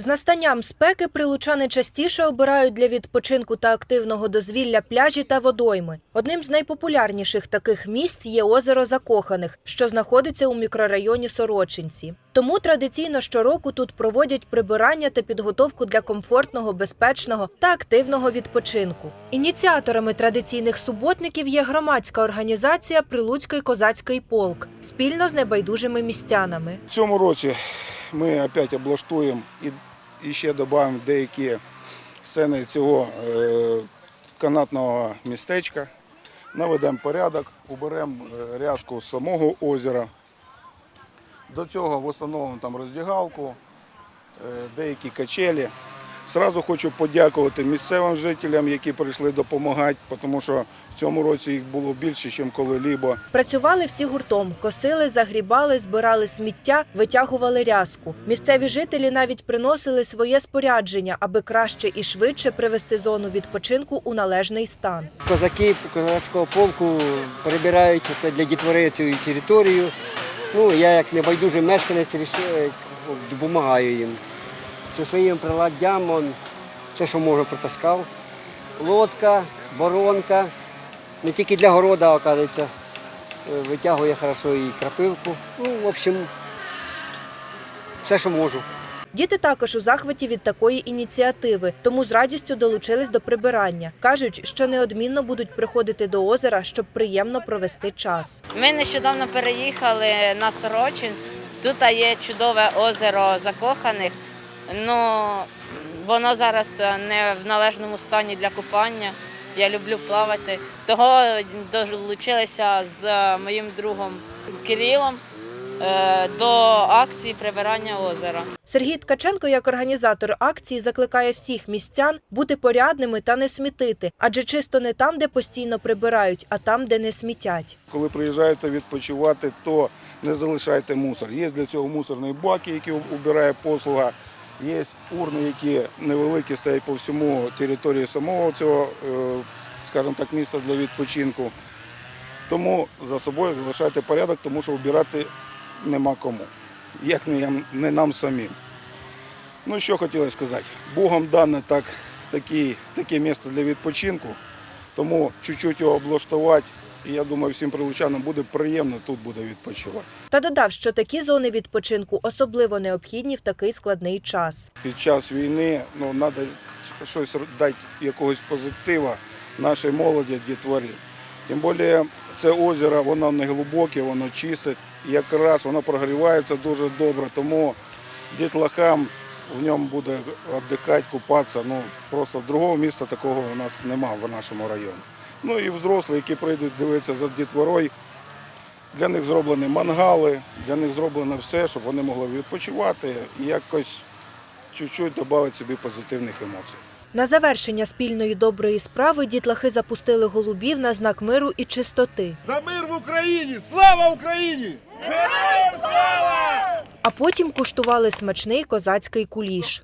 З настанням спеки прилучани частіше обирають для відпочинку та активного дозвілля пляжі та водойми. Одним з найпопулярніших таких місць є озеро Закоханих, що знаходиться у мікрорайоні Сорочинці. Тому традиційно щороку тут проводять прибирання та підготовку для комфортного, безпечного та активного відпочинку. Ініціаторами традиційних суботників є громадська організація Прилуцький козацький полк спільно з небайдужими містянами. В цьому році ми опять облаштуємо і, і ще додаємо деякі сцени цього е, канатного містечка. Наведемо порядок, уберемо рядку з самого озера. До цього встановимо там роздягалку, е, деякі качелі. Зразу хочу подякувати місцевим жителям, які прийшли допомагати, тому що в цьому році їх було більше, ніж коли-лібо. Працювали всі гуртом, косили, загрібали, збирали сміття, витягували рязку. Місцеві жителі навіть приносили своє спорядження, аби краще і швидше привести зону відпочинку у належний стан. Козаки козацького полку перебирають це для дітвори цю територію. Ну, я як небайдужий мешканець допомагаю їм. Зі своїм приладдям он, все, що можу, притаскав. Лодка, боронка. Не тільки для города, оказується, е, витягує хорошо і крапивку. Ну, в общем, все, що можу. Діти також у захваті від такої ініціативи, тому з радістю долучились до прибирання. кажуть, що неодмінно будуть приходити до озера, щоб приємно провести час. Ми нещодавно переїхали на Сорочинськ. Тут є чудове озеро закоханих. Ну воно зараз не в належному стані для купання. Я люблю плавати. Того долучилися з моїм другом Кирилом е, до акції прибирання озера. Сергій Ткаченко, як організатор акції, закликає всіх містян бути порядними та не смітити, адже чисто не там, де постійно прибирають, а там, де не смітять. Коли приїжджаєте відпочивати, то не залишайте мусор. Є для цього мусорні баки, які убирає послуга. Є урни, які невеликі стоять по всьому території самого цього, е, скажімо так, міста для відпочинку. Тому за собою залишайте порядок, тому що убирати нема кому. Як не нам самим. Ну що хотілося сказати. Богом дане так, такі, таке місце для відпочинку, тому чуть-чуть його облаштувати. І я думаю, всім прилучанам буде приємно тут буде відпочивати. Та додав, що такі зони відпочинку особливо необхідні в такий складний час. Під час війни ну, треба щось дати якогось позитива нашій молоді, дітворі. Тим більше це озеро, воно не глибоке, воно чисте. Якраз воно прогрівається дуже добре, тому дітлахам в ньому буде віддихати, купатися. Ну, просто другого міста такого у нас немає в нашому районі. Ну і взрослі, які прийдуть дивитися за дітворою, для них зроблені мангали, для них зроблено все, щоб вони могли відпочивати і якось чуть-чуть додати собі позитивних емоцій. На завершення спільної доброї справи дітлахи запустили голубів на знак миру і чистоти. За мир в Україні! Слава Україні! А потім куштували смачний козацький куліш.